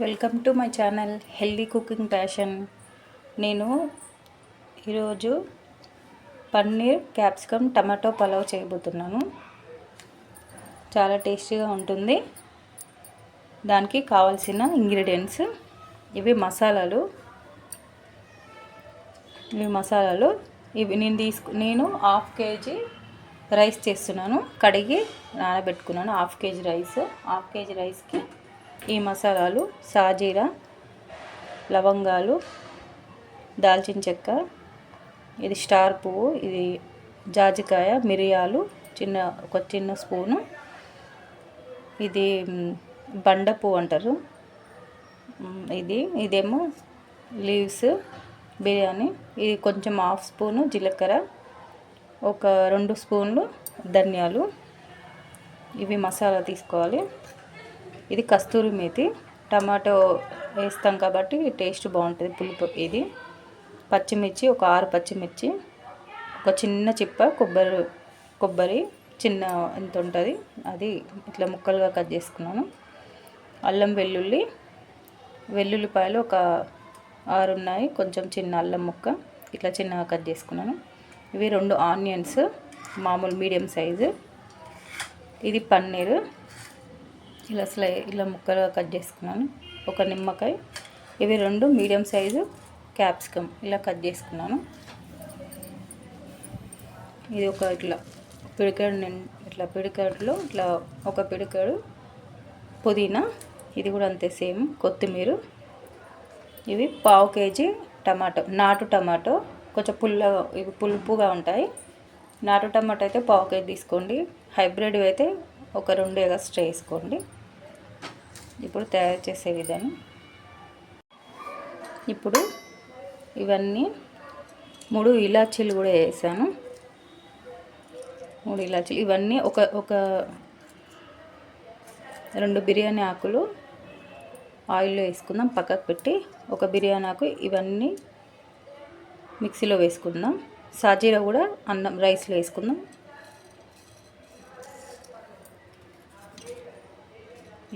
Welcome to my channel healthy cooking passion. నేను ఈరోజు paneer capsicum tomato pulao చేయబోతున్నాను. చాలా టేస్టీగా ఉంటుంది. దానికి కావాల్సిన ఇంగ్రీడియంట్స్ ఇవి మసాలాలు. ఇవి మసాలాలు. ఇవి నేను తీసుకు నేను హాఫ్ కేజీ రైస్ చేస్తున్నాను. కడిగి నానబెట్టుకున్నాను. Half KG rice. Half KG రైస్కి ఈ మసాలాలు సాజీరా లవంగాలు దాల్చిన చెక్క ఇది స్టార్ పువ్వు ఇది జాజికాయ మిరియాలు చిన్న ఒక చిన్న స్పూను. ఇది బండ పువ్వు అంటారు. ఇది ఇదేమో లీవ్స్ బిర్యానీ. ఇది కొంచెం హాఫ్ స్పూను జీలకర్ర ఒక రెండు స్పూన్లు ధనియాలు. ఇవి మసాలా తీసుకోవాలి. ఇది కస్తూరి మేతి. టమాటో వేస్తాం కాబట్టి టేస్ట్ బాగుంటుంది పులుపు. ఇది పచ్చిమిర్చి ఒక ఆరు పచ్చిమిర్చి ఒక చిన్న చిప్ప కొబ్బరి కొబ్బరి చిన్న ఎంత ఉంటుంది అది ఇట్లా ముక్కలుగా కట్ చేసుకున్నాను. అల్లం వెల్లుల్లి వెల్లుల్లిపాయలు ఒక ఆరు ఉన్నాయి కొంచెం చిన్న అల్లం ముక్క ఇట్లా చిన్నగా కట్ చేసుకున్నాను. ఇవి రెండు ఆనియన్స్ మామూలు మీడియం సైజు. ఇది పన్నీరు. ఇలా స్లై ఇలా ముక్కలుగా కట్ చేసుకున్నాను. ఒక నిమ్మకాయ ఇవి రెండు మీడియం సైజు క్యాప్సికమ్ ఇలా కట్ చేసుకున్నాను. ఇది ఒక ఇట్లా పిడికాడు ఇట్లా పిడికాడులో ఇట్లా ఒక పిడికాడు పుదీనా ఇది కూడా అంతే సేమ్ కొత్తిమీర. ఇవి పావు కేజీ టమాటో నాటు టమాటో కొంచెం పుల్లగా ఇవి పులుపుగా ఉంటాయి. నాటు టమాటో అయితే పావు కేజీ తీసుకోండి. హైబ్రిడ్ అయితే ఒక రెండు ఎగస్ట్రా వేసుకోండి ఇప్పుడు తయారు చేసే విధానం. ఇప్పుడు ఇవన్నీ మూడు ఇలాచీలు కూడా వేసాను. మూడు ఇలాచీలు. ఇవన్నీ ఒక ఒక రెండు బిర్యానీ ఆకులు ఆయిల్లో వేసుకుందాం. పక్కకు పెట్టి ఒక బిర్యానీ ఆకు ఇవన్నీ మిక్సీలో వేసుకుందాం. సాజీరా కూడా అన్నం రైస్లో వేసుకుందాం.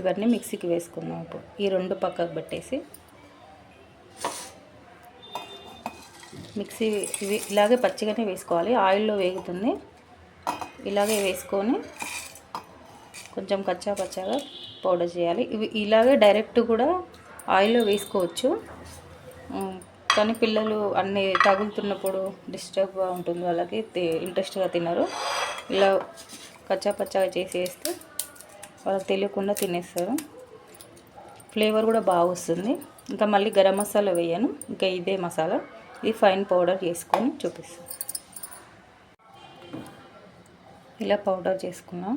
ఇవన్నీ మిక్సీకి వేసుకుందాం ఇప్పుడు. ఈ రెండు పక్కకు పెట్టేసి మిక్సీ ఇవి ఇలాగే పచ్చిగానే వేసుకోవాలి. ఆయిల్లో వేగుతుంది. ఇలాగే వేసుకొని కొంచెం కచ్చా పచ్చాగా పౌడర్ చేయాలి. ఇవి ఇలాగే డైరెక్ట్ కూడా ఆయిల్లో వేసుకోవచ్చు. కానీ పిల్లలు అన్నీ తగులుతున్నప్పుడు డిస్టర్బ్గా ఉంటుంది. వాళ్ళకి ఇంట్రెస్ట్గా తినరు. ఇలా కచ్చా పచ్చాగా చేసి వేస్తే వాళ్ళకి తెలియకుండా తినేస్తారు. ఫ్లేవర్ కూడా బాగా వస్తుంది. ఇంకా మళ్ళీ గరం మసాలా వేయను. ఇంకా ఇదే మసాలా. ఇది ఫైన్ పౌడర్ చేసుకొని చూపిస్తాను ఇలా పౌడర్ చేసుకున్నాం.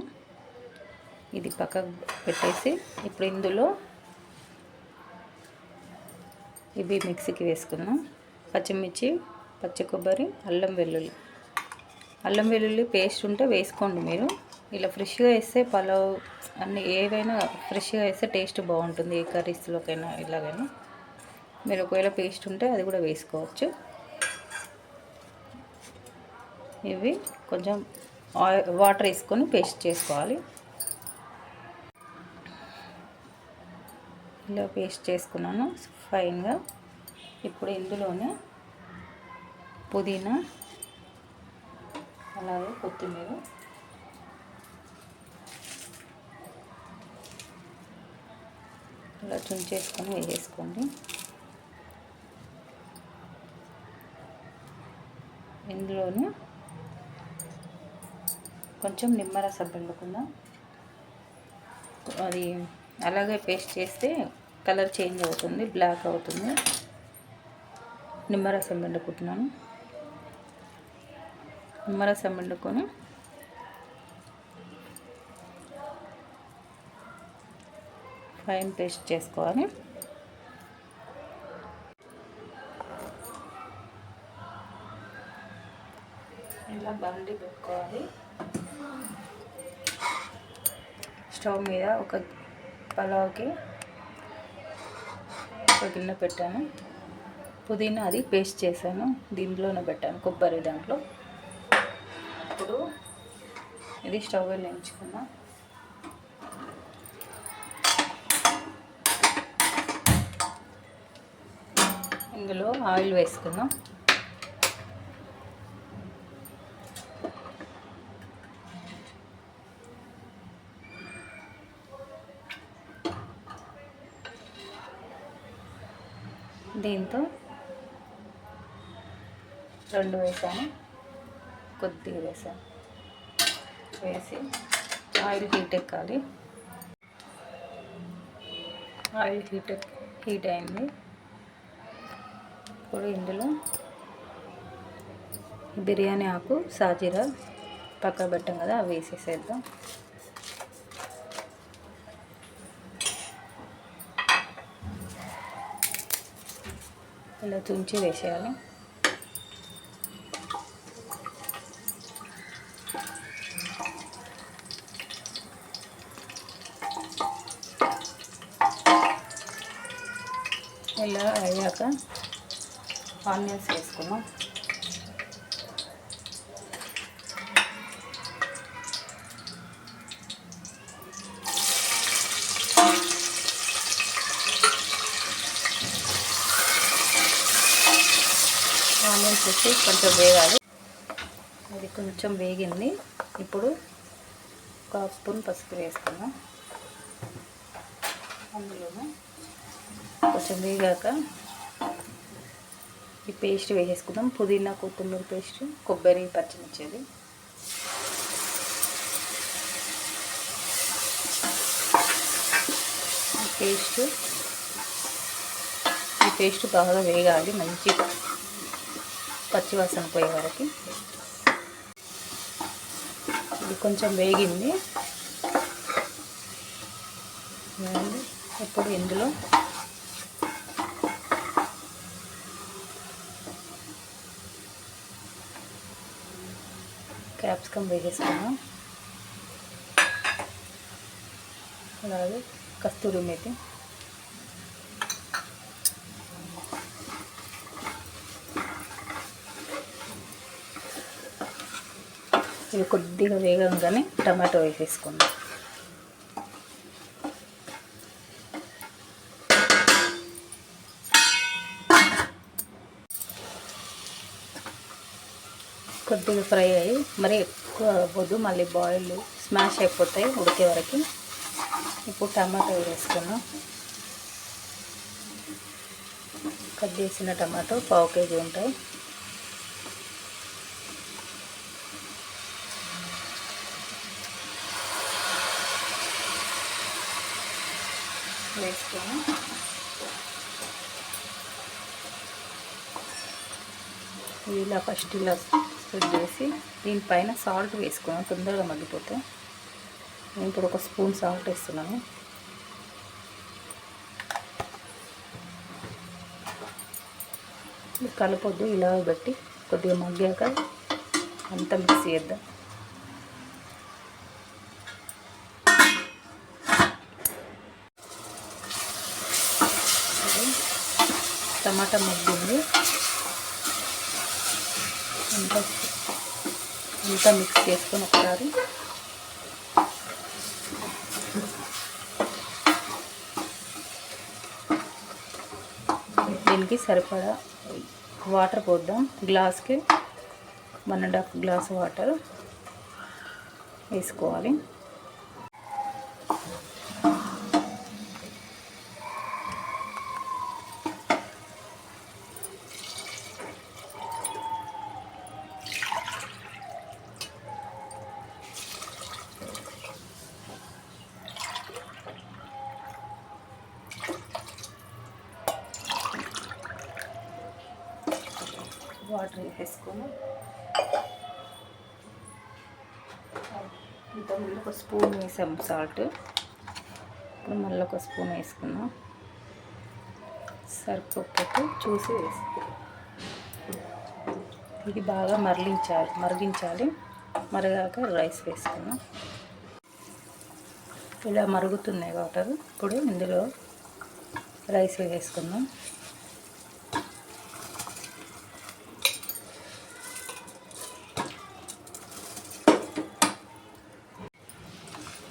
ఇది పక్కకు పెట్టేసి ఇప్పుడు ఇందులో ఇవి మిక్సీకి వేసుకుందాం. పచ్చిమిర్చి పచ్చి కొబ్బరి అల్లం వెల్లుల్లి. అల్లం వెల్లుల్లి పేస్ట్ ఉంటే వేసుకోండి మీరు. ఇలా ఫ్రెష్గా వేస్తే పలావ్ అన్ని ఏవైనా ఫ్రెష్గా వేస్తే టేస్ట్ బాగుంటుంది ఏ కర్రీస్లోకైనా ఇలాగైనా. మీరు ఒకవేళ పేస్ట్ ఉంటే అది కూడా వేసుకోవచ్చు. ఇవి కొంచెం ఆయిల్ వాటర్ వేసుకొని పేస్ట్ చేసుకోవాలి. ఇలా పేస్ట్ చేసుకున్నాను ఫైన్గా. ఇప్పుడు ఇందులోనే పుదీనా అలాగే కొత్తిమీర. ఇలా చుంచేసుకొని వేసేసుకోండి ఇందులోనే కొంచెం నిమ్మరసం పిండుకుందాం. అది అలాగే పేస్ట్ చేస్తే కలర్ చేంజ్ అవుతుంది బ్లాక్ అవుతుంది. నిమ్మరసం పిండుకుంటున్నాను. నిమ్మరసం పిండుకొని ఫైన్ పేస్ట్ చేసుకోవాలి. ఇలా బండి పెట్టుకోవాలి. స్టవ్ మీద ఒక పలావ్కి ఒక గిన్నె పెట్టాను. పుదీనా అది పేస్ట్ చేశాను. దీంట్లోనే పెట్టాను కొబ్బరి దాంట్లో. ఇప్పుడు ఇది స్టవ్ వెలిగించుకున్నా ఇందులో ఆయిల్ వేసుకుందాం. దీంతో రెండు వేసాను. కొద్దిగా వేసాను. వేసి ఆయిల్ హీట్ ఎక్కాలి. ఆయిల్ హీట్ ఎక్- హీట్ అయింది. ఇప్పుడు ఇందులో బిర్యానీ ఆకు సాజీరా పక్కన పెట్టాం కదా అవి వేసేసేద్దాం. ఇలా తుంచి వేసేయాలి. ఇలా అయ్యాక ఆనియన్స్ వేసుకున్నాం ఆనియన్స్ వచ్చి కొంచెం వేగాలి. అది కొంచెం వేగింది. ఇప్పుడు ఒక స్పూన్ పసుపు వేసుకున్నాం అందులోనే కొంచెం వేగాక ఈ పేస్ట్ వేసేసుకుందాం. పుదీనా కొత్తిమీర పేస్ట్ కొబ్బరి పచ్చిమిర్చిది. పేస్ట్ ఈ పేస్ట్ బాగా వేగాలి మంచి పచ్చివాసన పోయే వరకు. ఇది కొంచెం వేగింది. ఇప్పుడు ఇందులో క్యాప్సికమ్ వేసేసుకున్నాం. అలాగే కస్తూరి మేతి. ఇవి కొద్దిగా వేగంగానే టమాటో వేసేసుకుందాం కొద్దిగా ఫ్రై అయ్యి మరి ఎక్కువ వద్దు మళ్ళీ బాయిల్ స్మాష్ అయిపోతాయి ఉడికే వరకు. ఇప్పుడు టమాటో వేసుకున్నాం. కట్ చేసిన టమాటో పావు కేజీ ఉంటాయి. వేసుకొని ఇలా ఫస్ట్ ఇలా స్ప్రెడ్ చేసి దీనిపైన సాల్ట్ వేసుకున్నాను తొందరగా మగ్గిపోతే. నేను ఇప్పుడు ఒక స్పూన్ సాల్ట్ వేస్తున్నాను. కలపొద్దు ఇలా పెట్టి కొద్దిగా మగ్గాక అంతా మిక్స్ చేద్దాం. టమాటా మగ్గింది. అంతా అంతా మిక్స్ చేసుకొని ఒకసారి. దీనికి సరిపడా వాటర్ పోద్దాం. గ్లాస్కి one and half glass water వేసుకోవాలి. వాటర్ వేసేసుకొని ఇంతకుముందు ఒక స్పూన్ వేసాం సాల్ట్. ఇప్పుడు మళ్ళీ ఒక స్పూన్ వేసుకున్నాం సరిపోతే చూసి వేసుకున్నాం ఇది బాగా మరలించాలి మరిగించాలి. మరగాక రైస్ వేసుకున్నాం ఇలా మరుగుతున్నాయి వాటర్. ఇప్పుడు ఇందులో రైస్ వేసుకుందాం.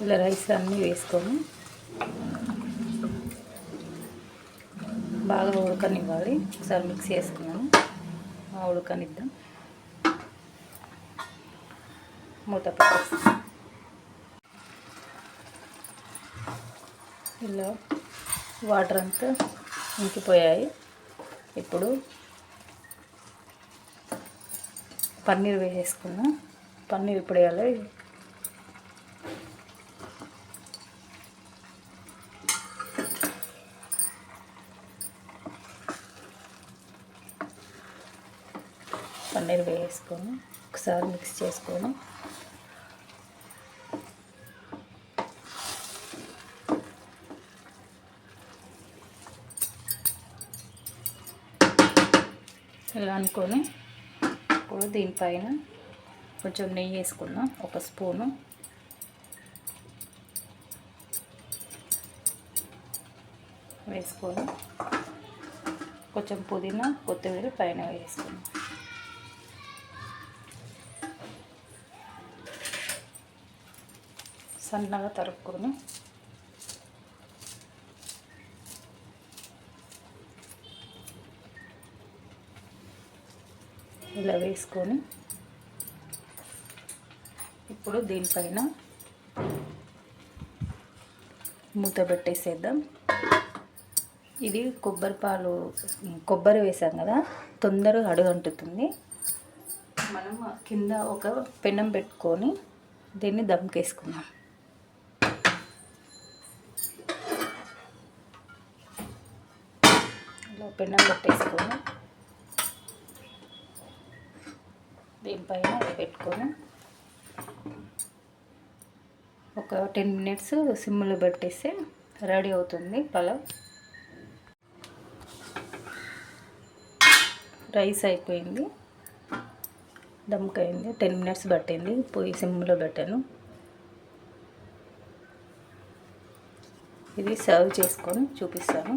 ఇలా రైస్ అన్నీ వేసుకొని బాగా ఉడకనివ్వాలి. ఒకసారి మిక్స్ చేసుకున్నాను ఉడకనిద్దాం. మూత పెట్టేస్తాం ఇలా వాటర్ అంతా ఇంకిపోయాయి ఇప్పుడు పన్నీర్ వేసేసుకున్నాం పన్నీర్ ఇప్పుడు వేయాలి పన్నీర్ వేసుకొని ఒకసారి మిక్స్ చేసుకొని ఇలా అనుకొని ఇప్పుడు దీనిపైన కొంచెం నెయ్యి వేసుకుందాం ఒక స్పూను. వేసుకొని కొంచెం పుదీనా కొత్తిమీర పైన వేసుకుందాం. సన్నగా తరుక్కుని ఇలా వేసుకొని ఇప్పుడు దీనిపైన మూత పెట్టేసేద్దాం. ఇది కొబ్బరి పాలు కొబ్బరి వేసాం కదా తొందరగా అడుగంటుతుంది. మనం కింద ఒక పెనం పెట్టుకొని దీన్ని దమ్కేసుకుందాం. ఇలా పెట్టేసుకొని దీనిపైన అది పెట్టుకొని ఒక టెన్ మినిట్స్ సిమ్లో పెట్టేస్తే రెడీ అవుతుంది పలావ్. రైస్ అయిపోయింది దమ్కైంది టెన్ మినిట్స్ పట్టింది పోయి సిమ్లో పెట్టాను. ఇది సర్వ్ చేసుకొని చూపిస్తాను.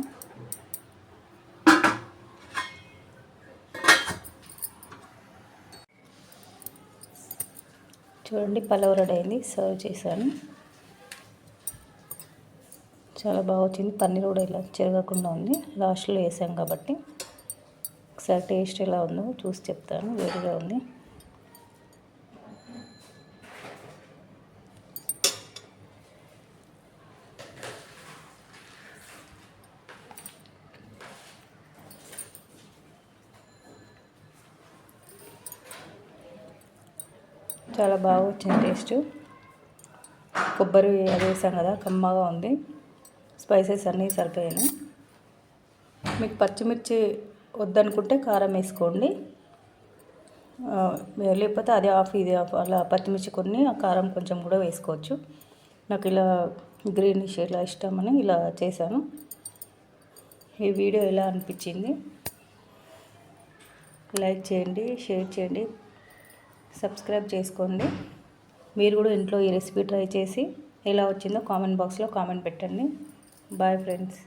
చూడండి పలావ్ రెడీ అయింది. సర్వ్ చేశాను. చాలా బాగా వచ్చింది. పన్నీర్ కూడా ఇలా చెరగకుండా ఉంది. లాస్ట్లో వేసాం కాబట్టి. ఒకసారి టేస్ట్ ఎలా ఉందో చూసి చెప్తాను. వేడిగా ఉంది. చాలా బాగా వచ్చింది టేస్ట్. కొబ్బరి అది వేసాం కదా కమ్మగా ఉంది. స్పైసెస్ అన్నీ సరిపోయాయి మీకు పచ్చిమిర్చి వద్దనుకుంటే కారం వేసుకోండి. లేకపోతే అది ఆఫ్ ఇది ఆఫ్ అలా పచ్చిమిర్చి కొన్ని ఆ కారం కొంచెం కూడా వేసుకోవచ్చు. నాకు ఇలా గ్రీనిష్ ఇలా ఇష్టమని ఇలా చేశాను. ఈ వీడియో ఎలా అనిపించింది? లైక్ చేయండి షేర్ చేయండి. సబ్స్క్రైబ్ చేసుకోండి. మీరు కూడా ఇంట్లో ఈ రెసిపీ ట్రై చేసి ఎలా వచ్చిందో కామెంట్ బాక్స్లో కామెంట్ పెట్టండి. Bye friends.